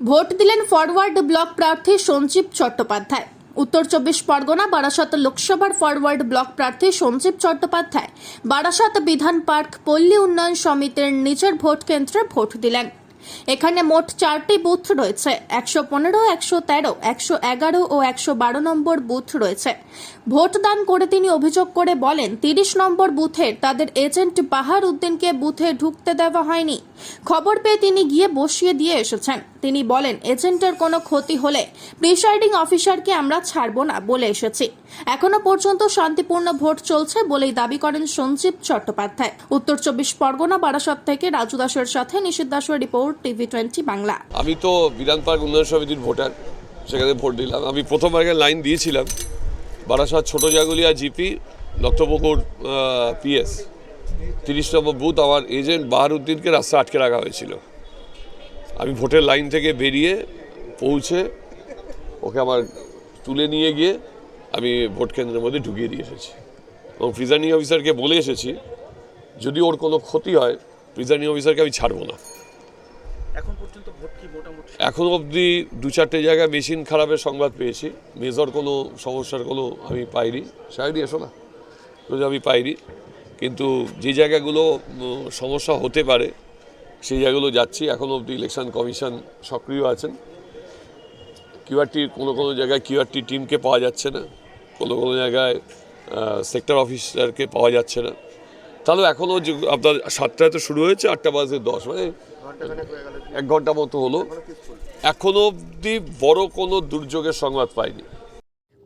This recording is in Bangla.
ভোট দিলেন ফরওয়ার্ড ব্লক প্রার্থী সঞ্জীব চট্টোপাধ্যায়। উত্তর চব্বিশ পরগনা বারাসাত লোকসভার ফরওয়ার্ড ব্লক প্রার্থী সঞ্জীব চট্টোপাধ্যায়। বারাসাত বিধান পার্ক পল্লী উন্নয়ন সমিতির নিজের ভোট কেন্দ্রে ভোট দিলেন। এখানে মোট চারটি বুথ রয়েছে। একশো পনেরো, একশো তেরো, একশো এগারো ও একশো বারো নম্বর বুথ রয়েছে। ভোটদান করে তিনি অভিযোগ করে বলেন, তিরিশ নম্বর বুথের তাদের এজেন্ট বাহার উদ্দিনকে বুথে ঢুকতে দেওয়া হয়নি। খবর পেয়ে তিনি গিয়ে বসিয়ে দিয়ে এসেছেন। তিনি বলেন, এজেন্টের কোনো ক্ষতি হলে প্রিসাইডিং অফিসারকে আমরা ছাড়ব না বলে এসেছি। এখনও পর্যন্ত শান্তিপূর্ণ ভোট চলছে বলেই দাবি করেন সঞ্জীব চট্টোপাধ্যায়। উত্তর চব্বিশ পরগনা, বারাসত থেকে রাজু দাসের সাথে নিশীত দাসের রিপোর্ট। TV twenty Bangla. আমি তো বিধান পার্ক উন্নয়ন সমিতির ভোটার, সেখানে ভোট দিলাম। আমি প্রথমবার আগে লাইন দিয়েছিলাম। বারাসাত ছোট জাগুলিয়া জিপি দত্তপুকুর পিএস। তিরিশ নম্বর বুথ, আমার এজেন্ট বাহারুদ্দিনকে রাস্তা আটকে রাখা হয়েছিল। আমি ভোটের লাইন থেকে বেরিয়ে পৌঁছে ওকে আমার তুলে নিয়ে গিয়ে আমি ভোট কেন্দ্রের মধ্যে ঢুকিয়ে দিয়ে এসেছি। এবং প্রিজাইডিং অফিসারকে বলে এসেছি, যদি ওর কোনো ক্ষতি হয়, প্রিজাইডিং অফিসারকে আমি ছাড়বো না। এখন পর্যন্ত ভোট কি মোটামুটি? এখন অবধি দু চারটে জায়গায় মেশিন খারাপের সংবাদ পেয়েছি। মেজর কোনো সমস্যার কোনো আমি পাইনি। সাহেবই এসো না। আমি পাইনি। কিন্তু যে জায়গাগুলো সমস্যা হতে পারে, সেই জায়গাগুলো যাচ্ছি। এখন অবধি ইলেকশন কমিশন সক্রিয় আছেন। কিউআরটি কোনো কোনো জায়গায় কিউআরটি টিমকে পাওয়া যাচ্ছে না। কোনো কোনো জায়গায় সেক্টর অফিসারকে পাওয়া যাচ্ছে না। তাহলে এখনও যে আপনার সাতটায় তো শুরু হয়েছে, আটটা বাজে দশ মানে এক ঘণ্টা মতো হলো। এখনও অবধি বড় কোনো দুর্যোগের সংবাদ পাইনি।